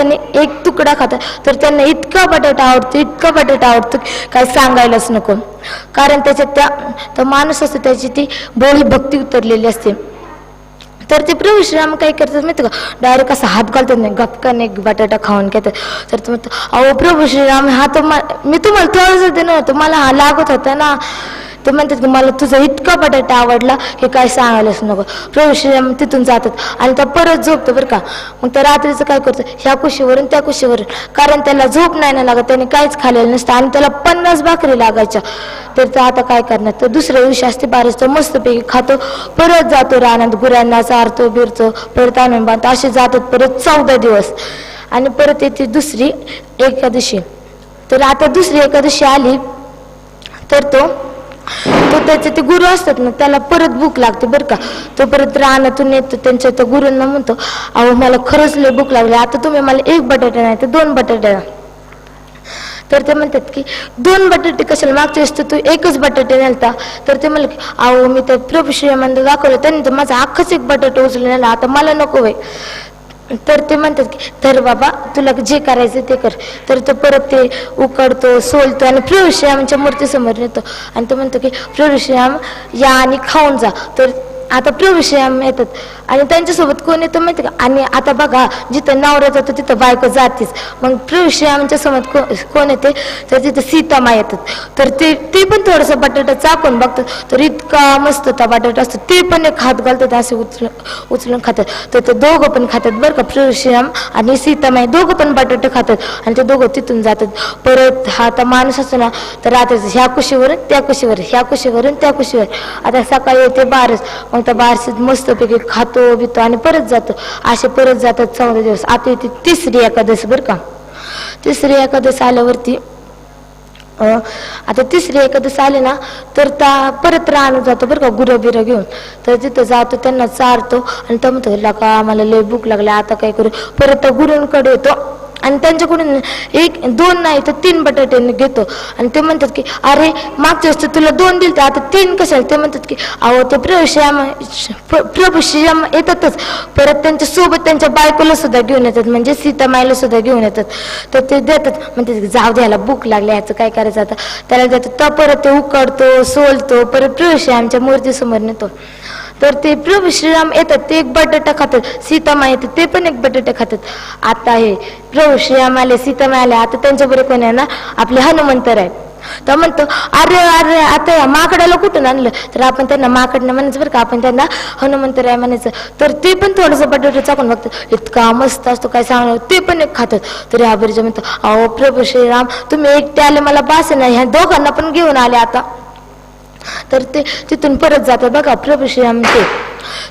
त्यांनी एक तुकडा खातात. तर त्यांना इतका बटाटा आवडतो इतका बटाटा आवडतो काय सांगायलाच नको. कारण त्याच्यात त्या तो माणूस असतो त्याची ती बोळी भक्ती उतरलेली असते. तर ते प्रभू श्रीराम काय करतात माहिती का? डायरेक्ट असा हात घालतात नाही गपकाने बटाटा खाऊन घेतात. तर तुम्ही अहो प्रभू श्रीराम हा तर मी तुम्हाला थोडंसं देणं तुम्हाला हा लागत होता ना. ते म्हणतात की मला तुझा इतका बटाटा आवडला की काय सांगायलाच नको. प्रभू श्रीराम तिथून जातात आणि त्या परत झोपतो बरं का. मग त्या रात्रीचं काय करतो? ह्या कुशीवरून त्या कुशीवरून. कारण त्याला झोप नाही ना लागत त्याने काहीच खाल्लेलं नसतं आणि त्याला पन्नास भाकरी लागायच्या. तर तो आता काय करणार? तर दुसऱ्या दिवशी असते बारस तो मस्तपैकी खातो. परत जातो रानात गुरांना चारतो बिरतो परत आणून बांधतो. असे जातात परत चौदा दिवस. आणि परत येते दुसरी एकादशी. तर आता दुसरी एकादशी आली तर तो तो त्याचे ते गुरु असतात ना त्याला परत भूक लागते बरं का. तो परत रानातून येतो त्यांच्या त्या गुरूंना म्हणतो अहो मला खरंच लय भूक लागली आता तुम्ही मला एक बटाटा नाही तर दोन बटाटे तर ते म्हणतात की दोन बटाटे कशाला मागच्या वेळेस तर तू एकच बटाटे नेलता. तर ते म्हणलं की अहो मी तर प्रभू श्रीमंत दाखवलं त्यांनी तर माझा अख्खाच एक बटाटा उचलून नेला आता मला नको वय तर ते म्हणतात की तर बाबा तुला जे करायचं ते कर. तर तो परत ते उकडतो सोलतो आणि प्रभू मूर्तीसमोर नेतो. आणि तो म्हणतो की प्रभू श्रीराम या आणि खाऊन जा. तर आता प्रभू श्रीराम येतात. आणि त्यांच्यासोबत कोण येतं माहिती का? आणि आता बघा जिथं नवरा जातो तिथं बायको जातेच. मग प्रभू श्रीरामच्या समोर को कोण येते? तर तिथं सीतामा येतात. तर ते ते पण थोडंसं बटाटा चाकून बघतात. तर इतका मस्त त्या बटाटा असतो. ते पण एक हात घालतात असे उचलून उचलून खातात. तर ते दोघं पण खातात बरं का प्रभू आणि सीतामाई दोघं पण बटाटे खातात आणि ते दोघं तिथून जातात. परत हा आता माणूस असतो ना तर रात्रीचं ह्या कुशीवरून त्या कुशीवर ह्या कुशीवरून त्या कुशीवर. आता सकाळी येते बारस. मग त्या बारशीत मस्तपैकी खातो बितो आणि परत जातो. असे परत जातात चौदा दिवस. आता येते तिसरी एकादशी बरं का? तिसरी एकादशी आल्यावरती अं, आता तिसरी एकादशी आले ना तर त्या परत राहणं जातो बरं का गुरं बिरं घेऊन. तर तिथं जातो त्यांना चारतो आणि तो म्हणतो का आम्हाला लय भूक लागला आता काय करू? परत त्या गुरूंकडे येतो. आणि त्यांच्याकडून एक दोन नाही तर तीन बटाटे घेतो. आणि ते म्हणतात की अरे मागच्या वेळेस तर तुला दोन दिले तर आता तीन कशाला? ते म्हणतात की अहो ते प्रभूश्याम प्रभूश्याम येतातच. परत त्यांच्यासोबत त्यांच्या बायकोला सुद्धा घेऊन येतात म्हणजे सीतामाईला सुद्धा घेऊन येतात. तर ते देतात. म्हणतात की जाऊ द्यायला भूक लागली ह्याचं काय करायचं आता? त्याला देतात. तर परत ते उकडतो सोलतो. परत प्रभूश्यामच्या मूर्तीसमोर नेतो. तर ते प्रभू श्रीराम येतात ते एक बटाटा खातात सीतामा येतात ते पण एक बटाटा खातात. आता हे प्रभू श्रीराम आले सीतामा आले आता त्यांच्याबरोबर कोण आहे ना? आपले हनुमंतर आहे तर म्हणतो अरे अरे आता या माकडाला कुठून आणलं? तर आपण त्यांना माकडनं म्हणायचं बरं का आपण त्यांना हनुमंतर आहे म्हणायचं. तर ते पण थोडंसं बटाटे चाकून बघतात. इतका मस्त असतो काय सांगणार? ते पण एक खातात. तर या बरीचं म्हणतो अहो प्रभू श्रीराम तुम्ही एकटे आले मला बास नाही ह्या दोघांना पण घेऊन आले आता. तर ते तिथून परत जातात. बघा प्रभू श्रीराम ते.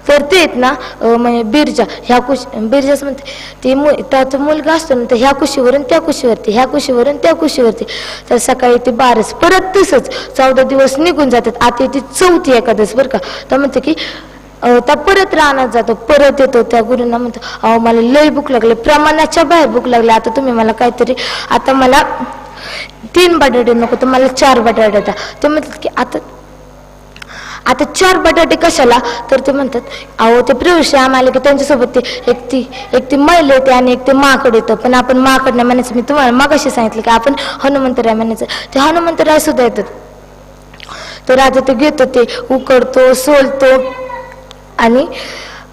तर ते आहेत ना म्हणजे बिरजा ह्या कुश बिरजाच म्हणते ते मु त्याचा मुलगा असतो ना तर ह्या कुशीवरून त्या कुशीवरती ह्या कुशीवरून त्या कुशीवरती. तर सकाळी ते बारस परत तसंच चौदा दिवस निघून जातात. आता ती चौथी एकादश बरं का. तर म्हणते की अं, त्या परत रानात जातो परत येतो त्या गुरुंना म्हणतो अहो मला लय भूक लागले प्रमाणाच्या बाहेर भूक लागली. आता तुम्ही मला काहीतरी आता मला तीन बटाटे नको तर मला चार बटाटे द्या. ते म्हणतात की आता आता चार बटाटे कशाला? तर ते म्हणतात अहो ते प्रवेश आम्हाला की त्यांच्यासोबत ते एक ती एक ती मैल येते आणि एक ते माकड येतं. पण आपण माकड नाही म्हणायचं. मी तुम्हाला मागाशी सांगितलं की आपण हनुमंतराय म्हणायचं. ते हनुमंतराय सुद्धा येतात. तर आता ते घेतो ते उकडतो सोलतो आणि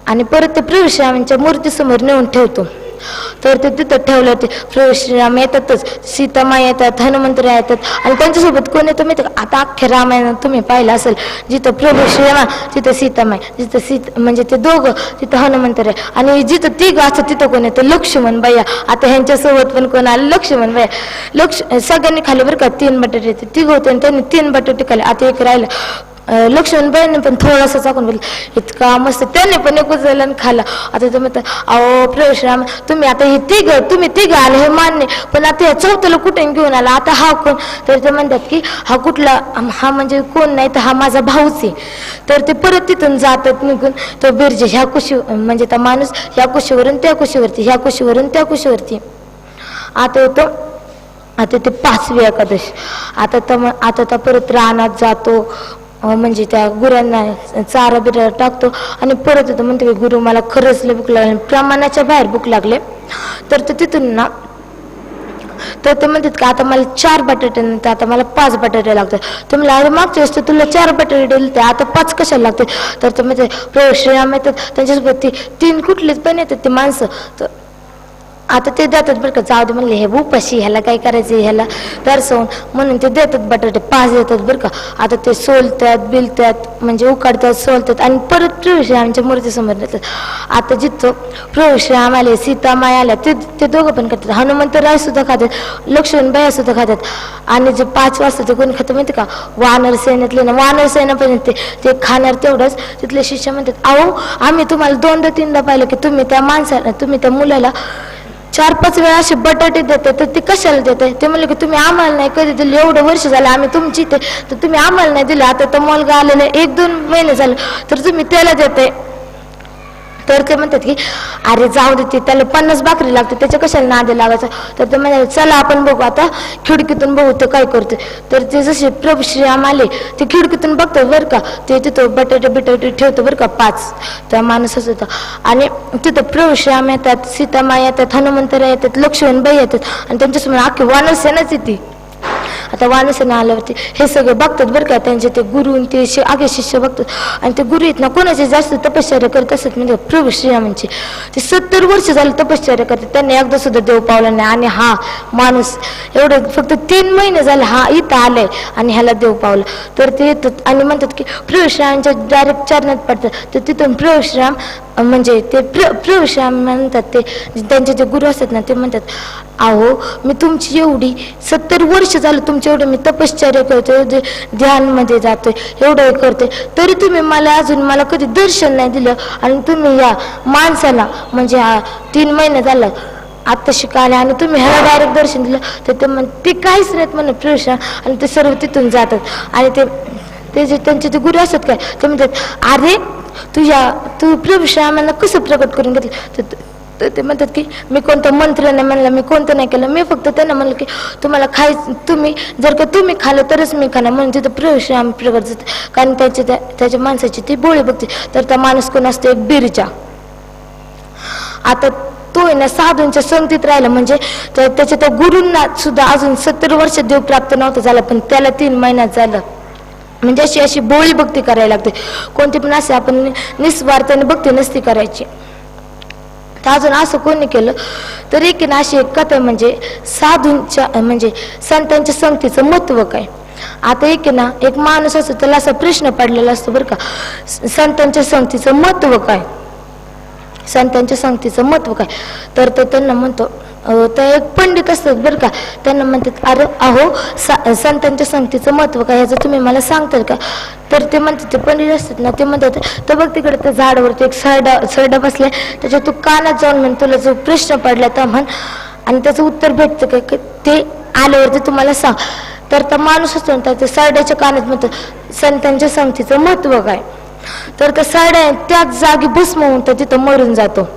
आणि परत ते प्रवेश श्रीरामांच्या मूर्तीसमोर नेऊन ठेवतो. तर ते तिथं ठेवलं ते प्रभू श्रीराम येतातच सीतामा येतात हनुमंतरा येतात आणि त्यांच्यासोबत कोण येतं माहिती आता अख्ख्या रामायणात तुम्ही पाहिलं असेल जिथं प्रभू श्रीराम तिथं सीतामाय जिथं सीत म्हणजे ते दोघं तिथं हनुमंतर आहे आणि जिथं तिघ असतं तिथं कोण येतं लक्ष्मण बाया आता ह्यांच्यासोबत पण कोण आलं? लक्ष्मण बाया लक्ष सगळ्यांनी खाली बरं का तीन बटाटे येते तिघ होते आणि त्यांनी तीन बटाटे खाल्ले आता एक राहिलं. लक्ष्मण बाईने पण थोडासा चाकून बोललं इतका मस्त त्याने पण एक उचलला आणि खाल्ला. आता ते म्हणतात अहो प्रवेशराम तुम्ही आता हे तिघ तुम्ही तिघ आले हे मान्य पण आता या चौथ्याला कुठून घेऊन आला? आता हा कोण? तर ते म्हणतात की हा कुठला हा म्हणजे कोण नाही तर हा माझा भाऊच आहे. तर ते परत तिथून जातात निघून तो बिरजे ह्या कुशी म्हणजे त्या माणूस ह्या कुशीवरून त्या कुशीवरती ह्या कुशीवरून त्या कुशीवरती. आता येतो आता ते पाचवी एकादश. आता तर मग आता तर परत रानात जातो म्हणजे त्या गुरांना चारा बिरा टाकतो आणि परत येतो. म्हणतो की गुरु मला खरंच लय भूक लागले. प्रमाणाच्या बाहेर भूक लागले. तर ते तिथून ना तर ते म्हणतात की आता मला चार बटाटे नंतर आता मला पाच बटाटे लागतात. तर मला अरे मागच्या वेळेस तर तुला चार बटाटे दिले ते आता पाच कशाला लागते तर ते म्हणते प्रयोग श्रीराम येतात. त्यांच्यासोबत ती तीन कुठलीच पण येतात ते माणसं. तर आता ते देतात बरं का जाऊ दे म्हणले हे उपाशी ह्याला काय करायचं ह्याला दर्शवून म्हणून ते देतात बटाटे पाच देतात बरं का. आता ते सोलतात बिलतात म्हणजे उकाडतात सोलतात आणि परत प्रभू श्रीरामच्या मूर्तीसमोर देतात आता जिथं प्रभू श्रीराम आले सीतामाय आल्या ते ते दोघं पण करतात. हनुमंतराय सुद्धा खातात लक्ष्मण बाया सुद्धा खातात. आणि जे पाच वाजता ते कोण खातं माहिती का? वानर सैन्यातले ना वानर सैन्य पण ते खाणार तेवढंच. तिथले शिष्य म्हणतात अहो आम्ही तुम्हाला दोनदा तीनदा पाहिलं की तुम्ही त्या माणसाला तुम्ही त्या मुलाला चार पाच वेळा असे बटाटे देते तर ते कशाला देते? ते म्हणले की तुम्ही आम्हाला नाही कधी दिले एवढं वर्ष झालं आम्ही तुमची इथे तर तुम्ही आम्हाला नाही दिलं. आता तर मुलगा आलेला आहे, एक दोन महिने झाले तर तुम्ही त्याला देते. तर ते म्हणतात की अरे जाऊ दे ते त्याला पन्नास भाकरी लागते त्याच्या कशाला नादे लागायचा तर ते म्हणाले चला आपण बघू आता खिडकीतून बघू ते काय करतो तर ते जसे प्रभू श्रीराम आले ते खिडकीतून बघतो बरं का ते तिथं बटाटे बिटाटे ठेवतो बरं का पाच. त्या माणसाच होतं आणि तिथं प्रभू श्रीराम येतात सीतामा येतात हनुमंतरा येतात लक्ष्मणबाई येतात आणि त्यांच्यासमोर अख्खी वानरसेनाच येते. आता वानसेना आल्यावरती हे सगळे बघतात बरं का त्यांचे ते गुरु आणि ते शि आगे शिष्य बघतात. आणि ते गुरु आहेत ना कोणाचे जास्त तपश्चर्या करत असत म्हणजे प्रभू श्रीरामांची. ते सत्तर वर्ष झालं तपश्चर्या करतात. त्यांनी एकदा सुद्धा देव पावला नाही. आणि हा माणूस एवढं फक्त तीन महिने झाले हा इथं आलाय आणि ह्याला देव पावला. तर ते येतात आणि म्हणतात की प्रभू श्रीरामांच्या डायरेक्ट चरणात पडतात. तर तिथून प्रभू श्रीराम म्हणजे ते प्र प्रभू श्रीराम म्हणतात ते त्यांचे जे गुरु असतात ना ते म्हणतात अहो मी तुमची एवढी सत्तर वर्ष झालं तुमच्या एवढं मी तपश्चर्या करतोय ध्यानमध्ये जातोय एवढं हे करतोय तरी तुम्ही मला अजून मला कधी दर्शन नाही दिलं आणि तुम्ही या माणसाला म्हणजे हा तीन महिने झालं आत्ता शिकाले आणि तुम्ही ह्याला डायरेक्ट दर्शन दिलं तर ते म्हण ते काहीच नाहीत म्हणे प्रश्न. आणि ते सर्व तिथून जातात. आणि ते ते जे त्यांचे ते गुरु असतात काय ते म्हणतात अरे तुझ्या तू प्रभू श्यामांना कसं प्रकट करून घेतलं? तर तर ते म्हणतात की मी कोणतं मंत्र नाही म्हणलं मी कोणतं नाही केलं मी फक्त त्यांना म्हणलं की तुम्हाला खाय तुम्ही जर का तुम्ही खाल्लं तरच मी खाणार. म्हणून तिथं प्रवेश आम्ही प्रकट कारण त्याचे त्या त्याच्या माणसाची ती बोळी बघते. तर त्या माणूस कोण असतो? एक बिरजा आता तो आहे ना साधूंच्या संगतीत राहिला. म्हणजे तर त्याच्या त्या गुरूंना सुद्धा अजून सत्तर वर्ष देव प्राप्त नव्हता झाला पण त्याला तीन महिन्यात झालं. म्हणजे अशी अशी बोळी भक्ती करायला लागते. कोणती पण असे आपण नि- निस्वार्थाने भक्ती नसती करायची. तर अजून असं कोणी केलं? तर एक ना अशी एक कथा आहे म्हणजे साधूंच्या म्हणजे संतांच्या संगतीचं महत्त्व काय आता एक ना एक माणूस असतो त्याला असा प्रश्न पडलेला असतो बरं का. संतांच्या संगतीचं महत्त्व काय संतांच्या संगतीचं महत्त्व काय तर तो त्यांना म्हणतो तर एक पंडित असतात बरं का. त्यांना म्हणतात अरे अहो सा- संतांच्या संगतीचं महत्त्व काय? ह्याचं तुम्ही मला सांगताल का? तर ते म्हणतात ते पंडित असतात ना ते म्हणतात तर बघ तिकडे त्या झाडावरती एक सरडा सरडा बसलाय. त्याच्यात तू कानात जाऊन म्हण तुला जो प्रश्न पडला तर म्हण आणि त्याचं उत्तर भेटतं का? की ते आल्यावरती तुम्हाला सांग. तर तो माणूस असतो ना त्या सरड्याच्या कानात म्हणतो संतांच्या संगतीचं महत्त्व काय? तर त्या सरड्या त्याच जागी भस्म होऊन तर तिथं मरून जातो.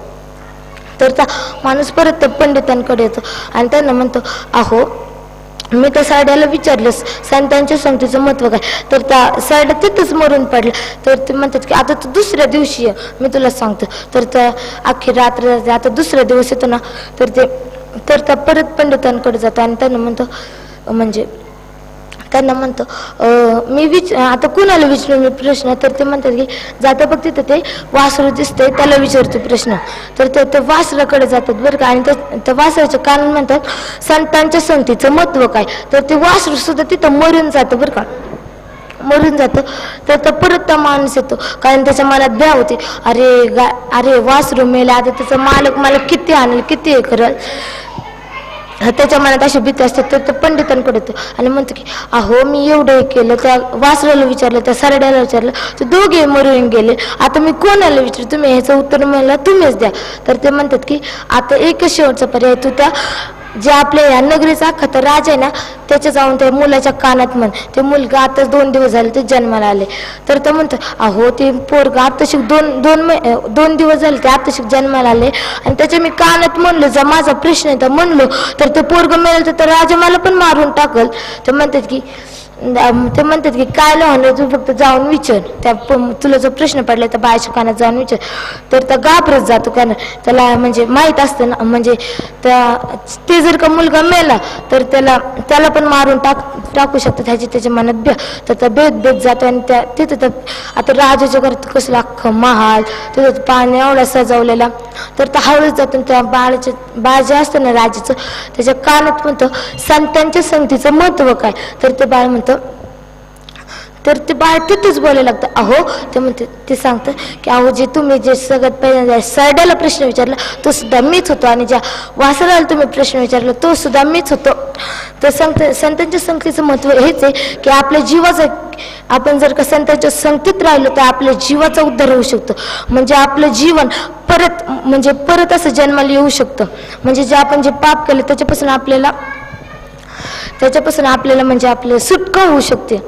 तर त्या माणूस परत त्या पंडितांकडे येतो. आणि त्यांना म्हणतो अहो मी त्या साड्याला विचारलंस. संतांच्या संगतीचं महत्त्व काय? तर त्या साड्या तिथंच मरून पडल्या. तर ते म्हणतात की आता तू दुसऱ्या दिवशी ये. मी तुला सांगतो. तर त्या अख्खी रात्र आता दुसऱ्या दिवस येतो ना. तर ते तर त्या परत पंडितांकडे जातो. आणि त्यांना म्हणतो म्हणजे त्यांना म्हणतो मी विच आता कुणाला विचारू मी प्रश्न? तर ते म्हणतात की जाता बघ तिथं ते वासरू दिसतंय त्याला विचारतो प्रश्न. तर ते ते वासराकडे जातात बरं का आणि त्या- त्या कारण म्हणतात संतांच्या संतीचं महत्त्व काय? तर ते वासरू सुद्धा तिथं मरून जातं बरं का. मरून जातं. तर तो परत त्या माणूस येतो. कारण त्याच्या मनात भ्या होते. अरे गा अरे वासरू मेला आता त्याचा मालक मला किती आणेल किती हे करल? त्याच्या मनात अशी भीती असते तर तो पंडितांकडे येतो. आणि म्हणतो की अहो मी एवढं हे केलं त्या वासराला विचारलं त्या सरड्याला विचारलं तर दोघे मरून गेले. आता मी कोणाला विचारू? तुम्ही ह्याचं उत्तर मला तुम्हीच द्या. तर ते म्हणतात की आता एकच शेवटचा पर्याय तू त्या जे आपल्या या नगरीचा अख्खा तर राजा आहे ना त्याच्या जाऊन त्या मुलाच्या कानात म्हण ते मुलगा आता दोन दिवस झाले ते जन्माला आले. तर तो म्हणतो अहो ते पोरगा आता दोन दोन मै- दोन दिवस झाले ते आता जन्माला आले. आणि त्याच्या मी कानात म्हणलो जर माझा प्रश्न आहे. तर म्हणलो तर ते पोरग मिळेल तर राजा मला पण मारून टाकल. तर म्हणतात की ते म्हणतात की काय लहान तू फक्त जाऊन विचार. त्या प- तुला जो प्रश्न पडला त्या बाळाच्या कानात जाऊन विचार. तर त्या घाबरत जातो कारण त्याला म्हणजे माहीत असतं ना म्हणजे त्या ते जर का मुलगा मेला तर त्याला त्याला पण मारून टाक टाकू शकतात. ह्याची त्याच्या मनात भ्या तर त्या भेद भेद जातो आणि त्या तिथं त्या आता राजाच्या घरात कसलं अख्खं महाल तिथं पाणी एवढा सजवलेला. तर त्या हळूच जातो आणि त्या बाळाच्या बाळ जे असतं ना राजाचं त्याच्या कानात म्हणतं संतांच्या संगतीचं महत्त्व काय? तर ते बाळ म्हणतं तर ते बाळ तिथेच बोलायला लागतं. अहो ते म्हणते ते सांगतं की अहो जे तुम्ही जे सगळ्यात पहिल्यांदा सरड्याला प्रश्न विचारला तो सुद्धा मीच होतो. आणि ज्या वासराला तुम्ही प्रश्न विचारला तो सुद्धा मीच होतो. तर संत संतांच्या संगतीचं महत्त्व हेच आहे की आपल्या जीवाचं आपण जर का संतांच्या संगतीत राहिलो तर आपल्या जीवाचा उद्धार होऊ शकतो. म्हणजे आपलं जीवन परत म्हणजे परत असं जन्माला येऊ शकतं. म्हणजे जे आपण जे पाप केलं त्याच्यापासून आपल्याला त्याच्यापासून आपल्याला म्हणजे आपलं सुटका होऊ शकते.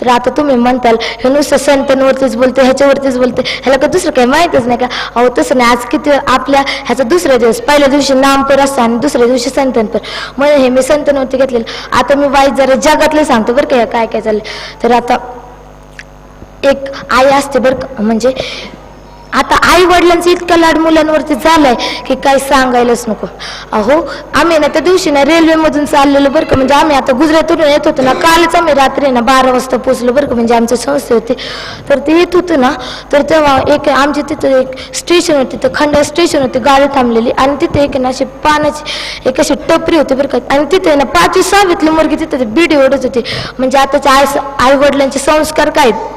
तर आता तुम्ही म्हणताल हे नुसतं संतांवरतीच बोलते ह्याच्यावरतीच बोलते. ह्याला का दुसरं काही माहीतच नाही का? अहो तसं नाही. आज किती आपल्या ह्याचा दुसरा दिवस पहिल्या दिवशी नामपर असतं आणि दुसऱ्या दिवशी संतांपर म्हणून हे मी संतांवरती घेतलेलं. आता मी वाईट जरा जगातलं सांगतो बरं काय काय काय चाललं तर आता एक आई असते बरं का म्हणजे आता आई वडिलांचं इतकं लाड मुलांवरती झालंय की काही सांगायलाच नको. अहो आम्ही ना त्या दिवशी ना रेल्वेमधून चाललेलो बरं का म्हणजे आम्ही आता गुजरातवरून येत होतो ना कालच आम्ही रात्री ना बारा वाजता पोचलो बरं का म्हणजे आमच्या संस्थे होते तर ते येत होतं ना तर तेव्हा एक आमच्या तिथं एक स्टेशन होती तर खंड स्टेशन होती गाडी थांबलेली. आणि तिथे एक ना अशी पाण्याची एक अशी टपरी होती बरं का. आणि तिथे ना पाचवी सहावीतली मुलगी तिथे बिडी ओढत होती. म्हणजे आताच्या आई आई वडिलांचे संस्कार काय? आहेत?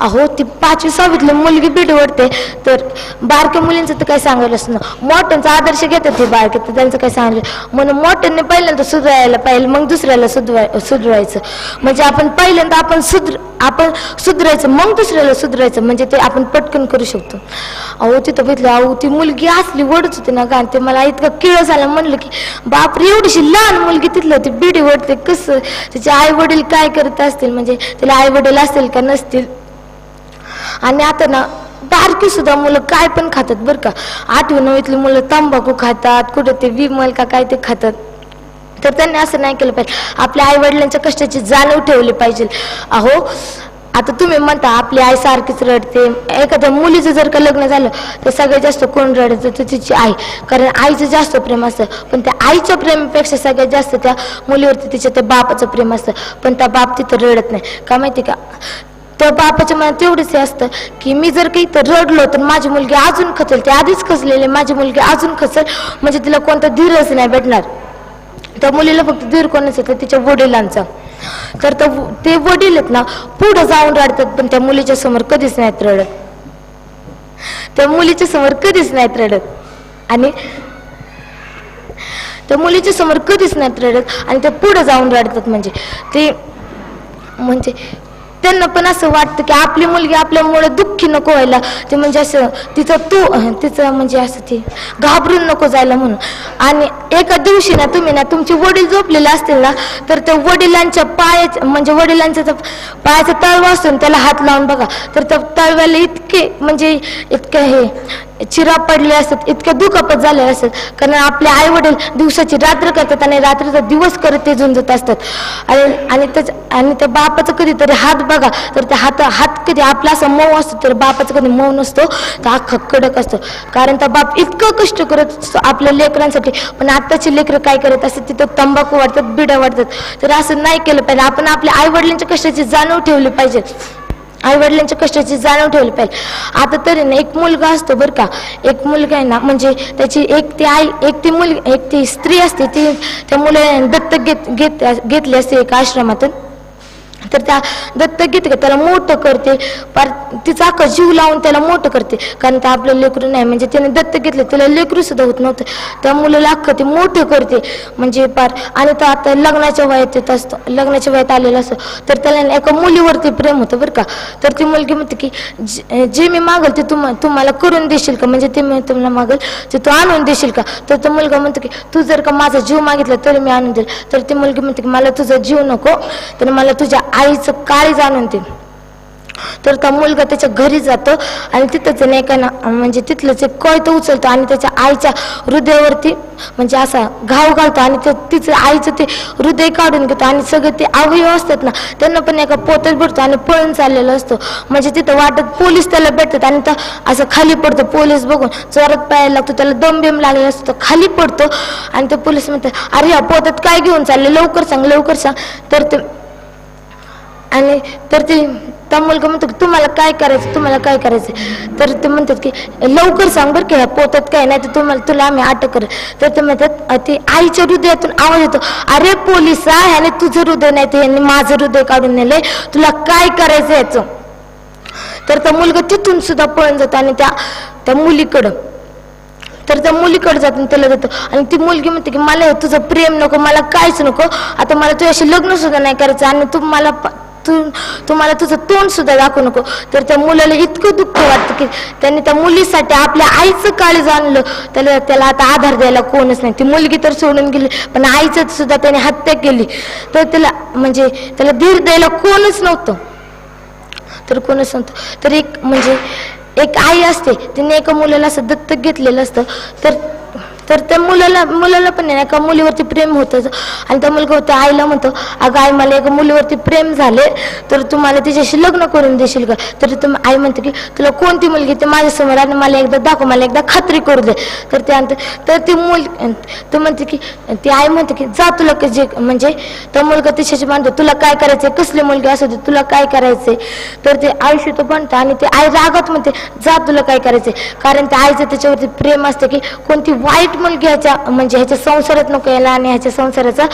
अहो ती पाचवी सहावीतली मुलगी बिडवडते तर बारक्या मुलींचं तर काय सांगायलाच ना मोठ्यांचा आदर्श घेतात ते बारके तर त्यांचं काय सांगायला म्हणून मोठ्यांनी पहिल्यांदा सुधरायला पाहिजे मग दुसऱ्याला सुधवाय सुधरायचं. म्हणजे आपण पहिल्यांदा आपण सुधर आपण सुधरायचं मग दुसऱ्याला सुधरायचं. म्हणजे ते आपण पटकन करू शकतो. अहो तिथं बघितलं अहो ती मुलगी असली ओढत होती ना गाण ते मला इतकं किळ आलं म्हणलं की बापरे एवढीशी लहान मुलगी तिथलं ती बिडी ओढते कसं? तिचे आई वडील काय करत असतील? म्हणजे तिला आई वडील असतील का नसतील? आणि आता ना बारकी सुद्धा मुलं काय पण खातात बरं का. आठवी नववीतली मुलं तंबाखू खातात कुठं ते विमल का काय ते खातात. तर त्यांनी असं नाही केलं पाहिजे. आपल्या आई वडिलांच्या कष्टाची जाणीव ठेवली पाहिजे. अहो आता तुम्ही म्हणता आपली आई सारखीच रडते. एखाद्या मुलीचं जर का लग्न झालं तर सगळ्यात जास्त कोण रडतं? तर तिची आई. कारण आईचं जास्त प्रेम असतं. पण त्या आईच्या प्रेमापेक्षा सगळ्यात जास्त त्या मुलीवरती तिच्या त्या बापाचं प्रेम असतं. पण त्या बाप तिथं रडत नाही. का माहिती का? त्या बापाच्या मनात एवढंच हे असतं की मी जर काही तर रडलो तर माझी मुलगी अजून खचेल. ते आधीच खचलेले माझी मुलगी अजून खचेल. म्हणजे तिला कोणता धीरच नाही भेटणार. त्या मुलीला फक्त धीर कोणाच येतं तिच्या वडिलांचा. तर तो ते वडील आहेत ना पुढे जाऊन रडतात पण त्या मुलीच्या समोर कधीच नाहीत रडत. त्या मुलीच्या समोर कधीच नाहीत रडत. आणि त्या मुलीच्या समोर कधीच नाहीत रडत. आणि ते पुढे जाऊन रडतात म्हणजे. ते म्हणजे त्यांना पण असं वाटतं की आपली मुलगी आपल्यामुळे दुःखी नको व्हायला. ते म्हणजे असं तिचं तू तिचं म्हणजे असं ते घाबरून नको जायला म्हणून. आणि एका दिवशी ना तुम्ही ना तुमचे वडील झोपलेले असतील ना तर त्या वडिलांच्या पायाच म्हणजे वडिलांचा त्या पायाचा तळवा असून त्याला हात लावून बघा. तर त्या तळव्याला इतके म्हणजे इतके हे चिरा पडले असतात इतके दुखापत झाले असतात. कारण आपले आई वडील दिवसाची रात्र करतात आणि रात्रीचा दिवस करत ते झुंजत असतात. आणि आणि त्याच आणि त्या बापाचं कधीतरी हात बघा तर त्या हात हात कधी आपला असा मऊ असतो तर बापाचं कधी मऊ नसतो तर अख्खा कडक असतो. कारण त्या बाप इतकं कष्ट करत असतो आपल्या लेकरांसाठी पण आत्ताची लेकरं काय करत असतात तिथं तंबाखू वाढतात बिड्या वाढतात. तर असं नाही केलं पाहिजे. आपण आपल्या आई वडिलांच्या कष्टाची जाणीव ठेवली पाहिजे. आई वडिलांच्या कष्टाची जाणीव ठेवली पाहिजे. आता तरी ना एक मुलगा असतो बरं का. एक मुलगा आहे ना म्हणजे त्याची एक ती आई एक ती मुलगी एक ती स्त्री असते ती त्या मुलाने दत्तक घेत घेत घेतली असते एका आश्रमातून. तर त्या दत्तक घेते का त्याला मोठं करते. पार तिचा अख्खा जीव लावून त्याला मोठं करते. कारण ते आपलं लेकरू नाही म्हणजे त्याने दत्तक घेतलं त्याला लेकरू सुद्धा होत नव्हतं. त्या मुलाला अख्खं ते मोठं करते. म्हणजे पार आणि तो आता लग्नाच्या वयात येत असतो लग्नाच्या वयात आलेला असतो. तर त्याला ना एका मुलीवरती प्रेम होतं बरं का. तर ती मुलगी म्हणते की जे जे मी मागल ते तुम तुम्हाला करून देशील का? म्हणजे ते मी तुम्हाला मागल ते तू आणून देशील का? तर तो मुलगा म्हणतो की तू जर का माझा जीव मागितला तरी मी आणून देईल. तर ती मुलगी म्हणते की मला तुझा जीव नको तर मला तुझ्या आईचं काळीज आणून ते तर तो मुलगा त्याच्या घरी जातो आणि तिथंच नाही का ना म्हणजे तिथलंच एक कळतं उचलतो आणि त्याच्या आईच्या हृदयावरती म्हणजे असा घाव घालतो आणि ते तिचं आईचं ते हृदय काढून घेतो आणि सगळे ते अवयव असतात ना त्यांना पण एका पोतच भरतो आणि पळून चाललेला असतो. म्हणजे तिथं वाटत पोलीस त्याला भेटतात आणि तो असं खाली पडतो पोलीस बघून चोरात पायाला लागतो त्याला दम बिम लागलेला असतो खाली पडतो आणि ते पोलीस म्हणतात अरे या पोतात काय घेऊन चालले? लवकर सांग लवकर सांग. तर ते आणि तर ते त्या मुलगा म्हणतो की तुम्हाला काय करायचं? तुम्हाला काय करायचं? तर ते म्हणतात की लवकर सांग बरं की ह्या पोतात काय नाही तर तुम्हाला तुला आम्ही अटक कर. तर ते म्हणतात ते आईच्या हृदयातून आवाज येतो. अरे पोलिसा ह्याने तुझं हृदय नाही तर ह्याने माझं हृदय काढून नेलंय. तुला काय करायचं याचं तर त्या मुलगा तिथून सुद्धा पळून जातो आणि त्या त्या मुलीकडं. तर त्या मुलीकडे जातो त्याला देतो. आणि ती मुलगी म्हणते की मला तुझं प्रेम नको मला काहीच नको. आता मला तुझ्याशी लग्न सुद्धा नाही करायचं आणि तू मला तू तुम्हाला तुझं तोंड सुद्धा दाखवू नको. तर त्या मुलाला इतकं दुःख वाटतं की त्यांनी त्या मुलीसाठी आपल्या आईचं काळीज आणलं. त्याला त्याला आता आधार द्यायला कोणच नाही. ती मुलगी तर सोडून गेली पण आईचं सुद्धा त्याने हत्या केली. तर त्याला म्हणजे त्याला धीर द्यायला कोणच नव्हतं. तर कोणच नव्हतं. तर एक म्हणजे एक आई असते तिने एका मुलाला असं दत्तक घेतलेलं असतं. तर तर त्या मुलाला मुलाला पण आहे ना एका मुलीवरती प्रेम होतं. आणि त्या मुलगा होतं आईला म्हणतो अगं आई मला एका मुलीवरती प्रेम झाले तर तू मला तिच्याशी लग्न करून देशील का? तर तुम्ही आई म्हणते की तुला कोणती मुलगी ते माझ्यासमोर आणि मला एकदा दाखव मला एकदा खात्री करू दे. तर ते आणते. तर ती मुल तू म्हणते की ती आई म्हणते की जा तुला की जे म्हणजे तो मुलगा तिच्याशी म्हणतो तुला काय करायचंय? कसली मुलगी असू दे तुला काय करायचंय? तर ते आयुष्य तो म्हणतं आणि ते आई रागात म्हणते जा तुला काय करायचंय? कारण त्या आईचं त्याच्यावरती प्रेम असतं की कोणती वाईट मुलगी ह्याच्या म्हणजे ह्याच्या संसारात नको यायला आणि ह्याच्या संसाराचा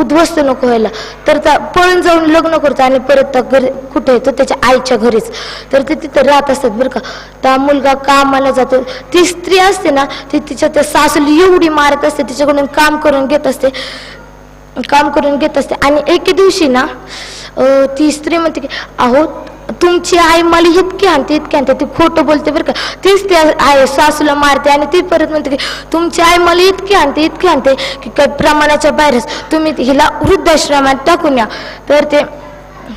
उद्ध्वस्त नको व्हायला. तर त्या पळून जाऊन लग्न करतो आणि परत घरी कुठे येतो त्याच्या आईच्या घरीच. तर ते तिथं राहत असतात बरं का. त्या मुलगा कामाला जातो. ती स्त्री असते ना ती तिच्या त्या सासूला एवढी मारत असते तिच्याकडून काम करून घेत असते. काम करून घेत असते. आणि एके दिवशी ना ती स्त्री म्हणते की अहो तुमची आई मला इतकी आणते इतकी आणते. ती खोटं बोलते बरं का. तीच त्या आई सासूला मारते आणि ती परत म्हणते की तुमची आई मला इतकी आणते इतकी आणते की प्रमाणाच्या बाहेरच तुम्ही हिला वृद्धाश्रमात टाकून या. तर ते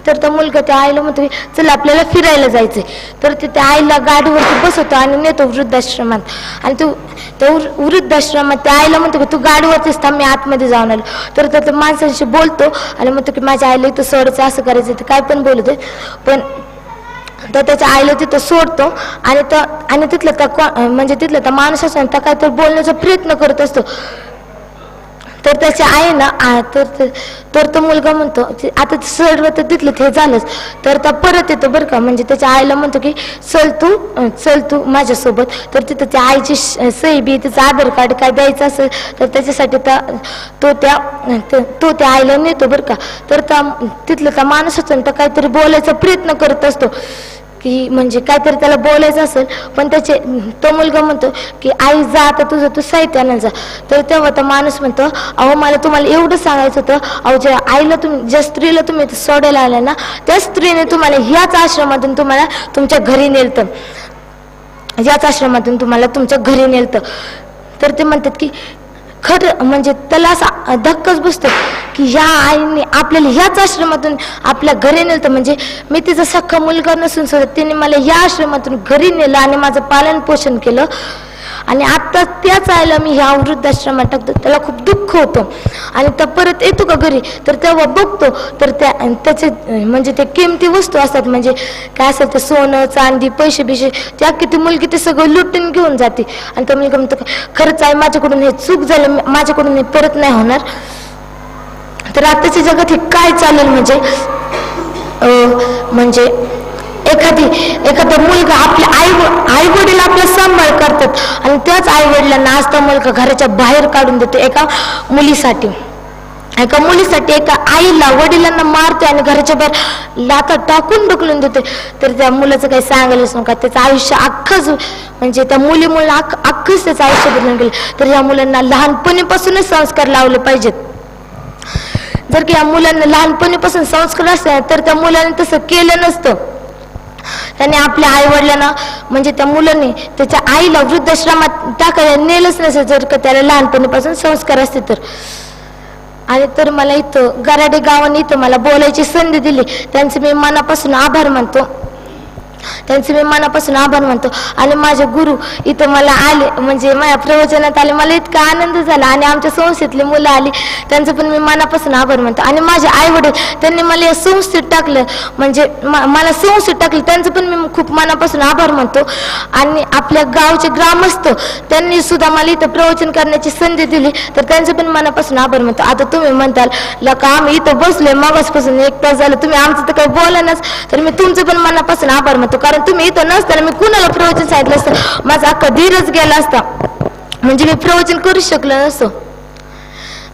तर तो मुलगा त्या आईला म्हणतो की चल आपल्याला फिरायला जायचंय. तर ते त्या आईला गाडीवरती बसवतो आणि नेतो वृद्धाश्रमात. आणि तो त्या वृ- वृद्धाश्रमात त्या आईला म्हणतो की तू गाडीवरतीच थांब मी आतमध्ये जाऊन आलो. तर त्या माणसांशी बोलतो आणि म्हणतो की माझ्या आईला इथं सोडायचं असं करायचं ते काय पण बोलत पण तर त्याच्या आईला तिथं सोडतो आणि तर आणि तिथलं त्या म्हणजे तिथलं त्या माणसाचा त्या काहीतरी बोलण्याचा प्रयत्न करत असतो. तर त्याची आई ना तर तर- तर तो मुलगा म्हणतो ते- आता सर्व तर तिथलं ते झालंच तर त्या परत येतो बरं का. म्हणजे त्याच्या आईला म्हणतो की चल तू चल तू माझ्यासोबत. तर तिथं त्या आईची श- सही बी तिचं आधार कार्ड काय द्यायचं असेल तर त्याच्यासाठी त्या तो त्या तो त्या आईला नेतो बरं का. तर त्या तिथलं त्या असून तर काहीतरी बोलायचा प्रयत्न करत असतो. की म्हणजे काहीतरी त्याला बोलायचं असेल पण त्याचे तो मुलगा म्हणतो की आई जा आता तुझं तू साहित्यानं जा. तर तेव्हा तो माणूस म्हणतो अहो मला तुम्हाला एवढं सांगायचं होतं अहो ज्या आईला तुम्ही ज्या स्त्रीला तुम्ही सोडायला आल्या ना त्या स्त्रीने तुम्हाला ह्याच आश्रमातून तुम्हाला तुमच्या घरी नेलतं. याच आश्रमातून तुम्हाला तुमच्या घरी नेलतं. तर ते म्हणतात की खरं म्हणजे त्याला असा धक्कच बसतो की ह्या आईने आपल्याला ह्याच आश्रमातून आपल्या घरी नेलं म्हणजे मी तिचा सख्खा मुलगा नसून सुद्धा तिने मला या आश्रमातून घरी नेलं आणि माझं पालन पोषण केलं. आणि आता त्याच आयला मी ह्या वृद्धाश्रमात टाकतो. त्याला खूप दुःख होतं. आणि तर परत येतो का घरी? तर तेव्हा बघतो. तर त्या त्याचे म्हणजे ते किमती वस्तू असतात. म्हणजे काय असेल ते सोनं चांदी पैसे बिशे त्या किती मुलगी ते सगळं लुटून घेऊन जाते. आणि त्या मुलगा म्हणतो खरंच आहे माझ्याकडून हे चूक झालं. माझ्याकडून हे परत नाही होणार. तर आताच्या जगात हे काय चालेल म्हणजे म्हणजे एखादी एखादा मुलगा आपल्या आई आई वडील आपला सांभाळ करतात आणि त्याच आई वडिलांना आज तो मुलगा घराच्या बाहेर काढून देतो एका मुलीसाठी. एका मुलीसाठी एका आईला वडिलांना मारतो आणि घराच्या बाहेर लाता टाकून ढकलून देते तर त्या मुलाचं काही सांगायलाच नका. त्याचं आयुष्य अख्खंच म्हणजे त्या मुलीमुळे अख्ख अख्खंच त्याचं आयुष्य बदलून गेलं. तर या मुलांना लहानपणीपासूनच संस्कार लावले पाहिजेत. जर की या मुलांना लहानपणीपासून संस्कार असते तर त्या मुलांनी तसं केलं नसतं. त्याने आपल्या आई वडिलांना म्हणजे त्या मुलांनी त्याच्या आईला वृद्धाश्रमात टाकायला नेलंच नसेल जर का त्याला लहानपणीपासून संस्कार असते तर. आणि तर मला इथं गराडे गावाने इथं मला बोलायची संधी दिली. त्यांचे मी मनापासून आभार मानतो. त्यांचे मी मनापासून आभार मानतो. आणि माझे गुरु इथं मला आले म्हणजे माझ्या प्रवचनात आले. मला इतका आनंद झाला आणि आमच्या संस्थेतली मुलं आली. त्यांचं पण मी मनापासून आभार मानतो. आणि माझे आई वडील त्यांनी मला या संस्थेत टाकलं. म्हणजे मला संस्थेत टाकलं. त्यांचं पण मी खूप मनापासून आभार मानतो. आणि आपल्या गावचे ग्रामस्थ त्यांनी सुद्धा मला इथं प्रवचन करण्याची संधी दिली. तर त्यांचं पण मनापासून आभार मानतो. आता तुम्ही म्हणताल लका आम्ही इथं बसलोय. मगासपासून एक तास झालं. तुम्ही आमचं तर काही बोलानच तर मी तुमचं पण मनापासून आभार मानतो. कारण तुम्ही इथं नसताना मी कुणाला प्रवचन सांगितलं असतं? माझा अख्खा धीरच गेला असता. म्हणजे मी प्रवचन करू शकलो नसतो.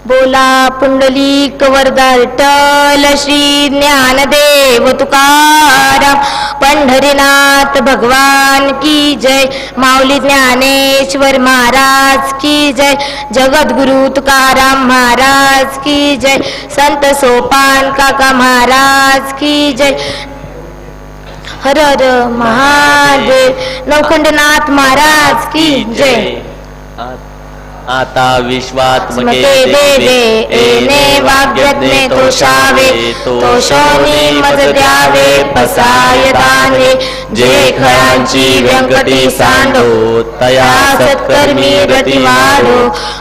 बोला पुंडली कवरदार टल श्री ज्ञानदेव तुकाराम. पंढरीनाथ भगवान की जय. माऊली ज्ञानेश्वर महाराज की जय. जगद्गुरु तुकाराम महाराज की जय. संत सोपान काका महाराज की जय. हर हर महादेव नवखंडनाथ महाराज की जय. आता विश्वात्मके देवे एने वाग्यज्ञे तोषावे तोषोनी मज द्यावे पसाय दाने जे खळांची व्यंकटी सांडो तया सत्कर्मी वाढो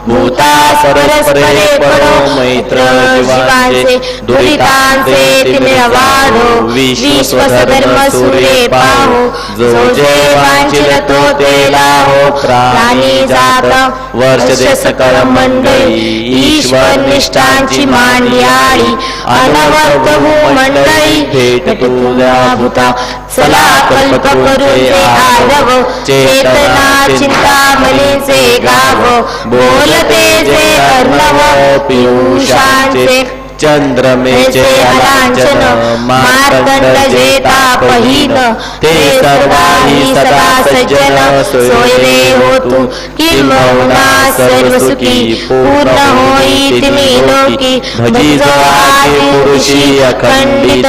भूता परस्परे पडो मैत्र जीवांचे दुरितांचे वाढो विश्व धर्म सूर्ये पाहो. जो जे वांचिल तो ते लाहो. प्राणी जात वर्ष सकळ मंडळी ईश्वर निष्ठांची मांडी आळी अनवर्त हो मंडळी भेट तुला भूता. चला कल्प करून ते आरव चेतना चिंता मनीचे गाव. बोलते जे अर्णव पियुषांचे. चंद्रमेचे लांछन मार्तंड जेता पहिन ते सर्वाही सदा सज्जन सोयरे होतु किंबहुना सर्व सुखी पूर्ण होई तिमी लोकी भजिजो आदि पुरुषी अखंडित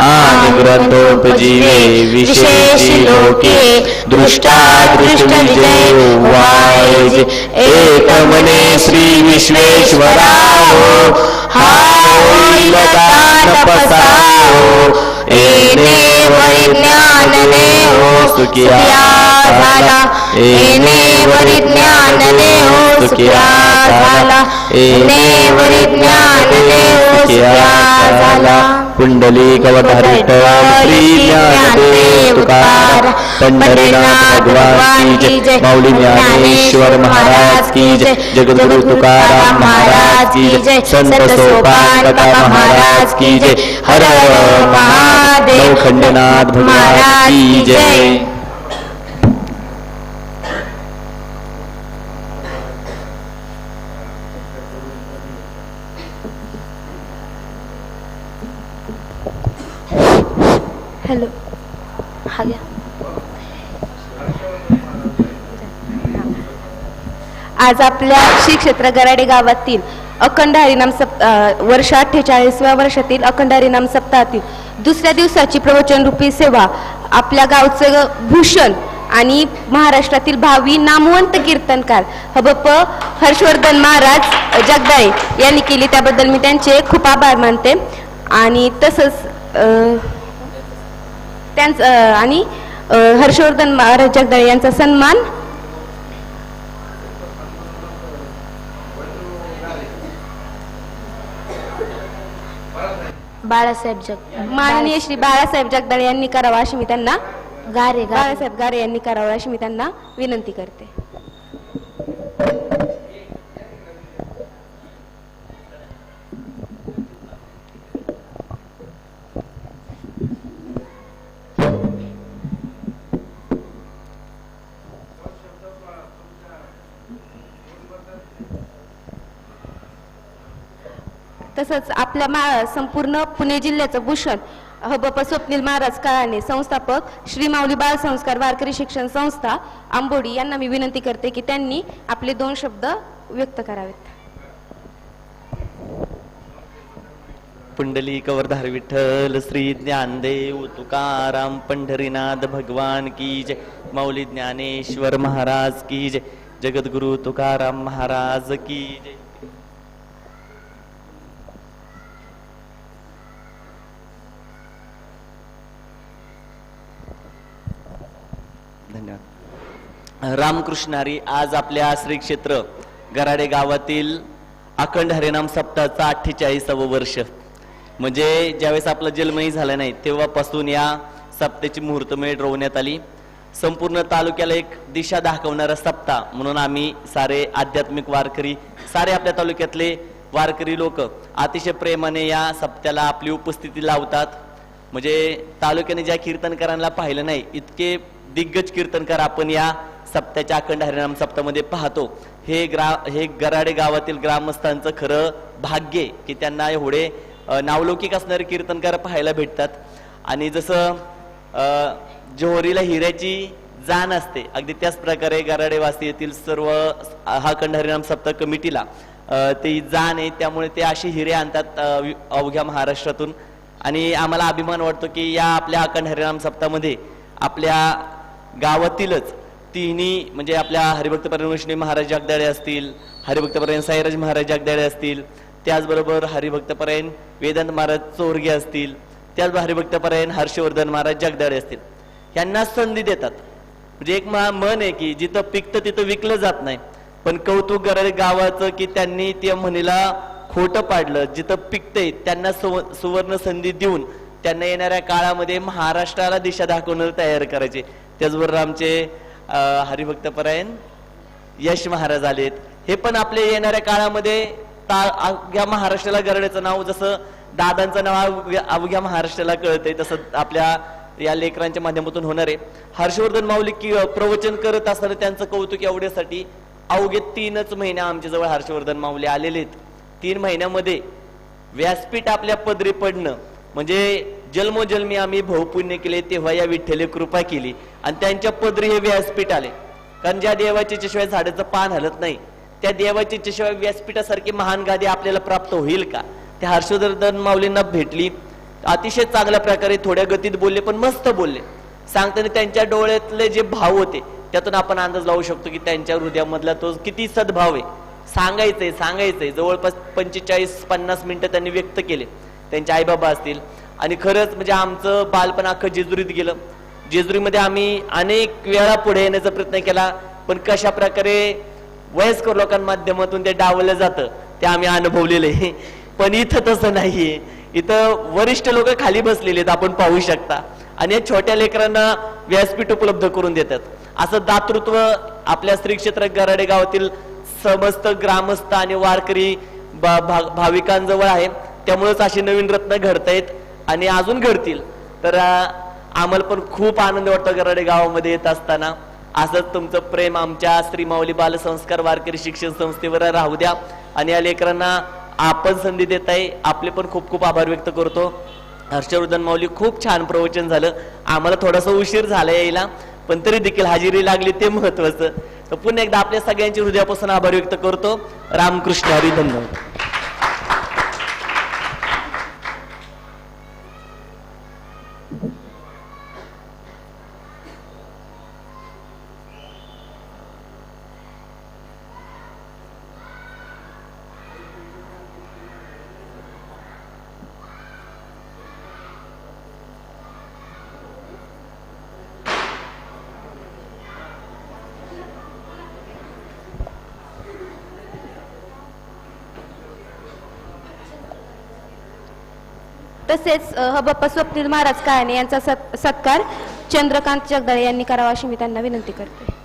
आणि ग्रंथोपजीवे विशेषी लोके दृष्टा दृष्ट विजय वायजे एक मने श्री विश्वेश्वराहो हा होईल दान हो सुखिया झाला. एने वैज्ञानने हो सुखिया झाला. एने वैज्ञानने हो झाला कुंडली पंढरीनाथ भगवान की जय। ज्ञानेश्वर महाराज की जय। जगद्गुरु तुकाराम महाराज की जय। संत सोपान महाराज की जय। हर हर महादेव खंडनाथ भगवान की जय। आज आपल्या श्री क्षेत्र गराडे गावातील अखंड हरिनाम सप्त वर्ष अठ्ठेचाळीसव्या वर्षातील अखंड हरिनाम सप्ताहातील दुसऱ्या दिवसाची प्रवचन रूपी सेवा आपल्या गावचं भूषण आणि महाराष्ट्रातील भावी नामवंत कीर्तनकार हबप हर्षवर्धन महाराज जगदाळे यांनी केली. त्याबद्दल मी त्यांचे खूप आभार मानते. आणि तसंच त्यांचं आणि हर्षवर्धन महाराज जगदाळे यांचा सन्मान बाळासाहेब जग माननीय श्री बाळासाहेब जगदाळे यांनी करावा अशी मी त्यांना गारे गारे. बाळासाहेब गारे यांनी करावं अशी मी त्यांना विनंती करते. तसंच आपल्या मा संपूर्ण पुणे जिल्ह्याचं भूषण हबप स्वप्नील महाराज काळाने संस्थापक श्री माऊली बाल संस्कार वारकरी शिक्षण संस्था आंबोडी यांना मी विनंती करते की त्यांनी आपले दोन शब्द व्यक्त करावेत. पुंडली कवरधार विठ्ठल श्री ज्ञानदेव तुकाराम पंढरीनाथ भगवान की जय. माऊली ज्ञानेश्वर महाराज की जय. जगद्गुरु तुकाराम महाराज की जय. धन्यवाद. रामकृष्ण हरी आज आपल्या श्री क्षेत्र गराडे गावातील अखंड हरिनाम सप्ताहाचा अठ्ठेचाळीसावं वर्ष. म्हणजे ज्यावेळेस आपला जन्मही झाला नाही तेव्हापासून या सप्ताची मुहूर्तमेढ रोवण्यात आली. संपूर्ण तालुक्याला एक दिशा दाखवणारा सप्ताह म्हणून आम्ही सारे आध्यात्मिक वारकरी सारे आपल्या तालुक्यातले वारकरी लोक अतिशय प्रेमाने या सप्त्याला आपली उपस्थिती लावतात. म्हणजे तालुक्याने ज्या कीर्तनकारांना पाहिलं नाही इतके दिग्गज कीर्तनकार आपण या सप्त्याच्या अखंड हरिनाम सप्तामध्ये पाहतो. हे ग्रा हे गराडे गावातील ग्रामस्थांचं खरं भाग्य आहे की त्यांना एवढे नावलौकिक असणारे कीर्तनकार पाहायला भेटतात. आणि जसं जोहरीला हिऱ्याची जाण असते. अगदी त्याच प्रकारे गराडेवासी येथील सर्व हा अखंड हरिनाम सप्ताह कमिटीला ती जाण आहे. त्यामुळे ते अशी हिरे आणतात अवघ्या महाराष्ट्रातून. आणि आम्हाला अभिमान वाटतो की या आपल्या अखंड हरिनाम सप्तामध्ये आपल्या गावातीलच. तिन्ही म्हणजे आपल्या हरिभक्त वैष्णवी महाराज जगदाळे असतील हरिभक्तपरायण साईराज महाराज जगदाळे असतील त्याचबरोबर हरिभक्तपरायण वेदांत महाराज चोरगे असतील त्याचबरोबर हरिभक्तपरायण हर्षवर्धन महाराज जगदाळे असतील. यांना संधी देतात. म्हणजे एक मन आहे की जिथं पिकतं तिथं विकलं जात नाही. पण कौतुक करायला गावाचं की त्यांनी त्या म्हणीला खोटं पाडलं जिथं पिकतंय त्यांना सुवर्ण संधी देऊन त्यांना येणाऱ्या काळामध्ये महाराष्ट्राला दिशा दाखवणं तयार करायचे. त्याचबरोबर आमचे हरिभक्तपरायण यश महाराज आलेत. हे पण आपले येणाऱ्या काळामध्ये ता अवघ्या महाराष्ट्राला गरडेचं नाव जसं दादांचं नाव अवघ्या अवघ्या महाराष्ट्राला कळतंय तसं आपल्या या लेकरांच्या माध्यमातून होणार आहे. हर्षवर्धन माऊली की प्रवचन करत असताना त्यांचं कौतुक एवढ्यासाठी अवघे तीनच महिने आमच्याजवळ हर्षवर्धन माऊली आलेले आहेत. तीन महिन्यामध्ये व्यासपीठ आपल्या पदरी पडणं म्हणजे जन्मोजन्मी आम्ही भाऊपुण्य केले तेव्हा या विठ्ठले कृपा केली. आणि त्यांच्या पदरी हे व्यासपीठ आले. कारण ज्या देवाच्या शिवाय झाडाचं पान हलत नाही त्या देवाच्या शिवाय व्यासपीठासारखी महान गादी आपल्याला प्राप्त होईल का? त्या हर्षवर्धन माऊलींना भेटली. अतिशय चांगल्या प्रकारे थोड्या गतीत बोलले पण मस्त बोलले. सांगताना त्यांच्या डोळ्यातले जे भाव होते त्यातून आपण अंदाज लावू शकतो की त्यांच्या हृदयामधला तो किती सद्भाव आहे. सांगायचंय सांगायचंय. जवळपास पंचेचाळीस पन्नास मिनिटं त्यांनी व्यक्त केले. त्यांचे आईबाबा असतील आणि खरंच म्हणजे आमचं बालपण अख्खं जेजुरीत गेलं. जेजुरीमध्ये आम्ही अनेक वेळा पुढे येण्याचा प्रयत्न केला पण कशा प्रकारे वयस्कर लोकांमाध्यमातून ते डावलं जातं ते आम्ही अनुभवलेलं आहे. पण इथं तसं नाहीये. इथं वरिष्ठ लोक खाली बसलेले आहेत आपण पाहू शकता. आणि या छोट्या लेकरांना व्यासपीठ उपलब्ध करून देतात. असं दातृत्व आपल्या श्री क्षेत्र गराडे गावातील समस्त ग्रामस्थ आणि वारकरी भा- भा- भाविकांजवळ आहे. त्यामुळेच अशी नवीन रत्न घडतायत. आणि अजून घडतील. तर आम्हाला पण खूप आनंद वाटतो गराडे गावामध्ये येत असताना. असंच तुमचं प्रेम आमच्या श्री माऊली बालसंस्कार वारकरी शिक्षण संस्थेवर राहू द्या. आणि या लेकरांना आपण संधी देत आहे. आपले पण खूप खूप आभार व्यक्त करतो. हर्षवर्धन माऊली खूप छान प्रवचन झालं. आम्हाला थोडासा उशीर झाला यायला पण तरी देखील हजेरी लागली ते महत्वाचं तर पुन्हा एकदा आपल्या सगळ्यांची हृदयापासून आभार व्यक्त करतो. रामकृष्ण हरी धन्यवाद. तसेच हबप्पा स्वप्नील महाराज कायाने यांचा सत्- सत्कार चंद्रकांत जगदाळे यांनी करावा अशी मी त्यांना विनंती करते.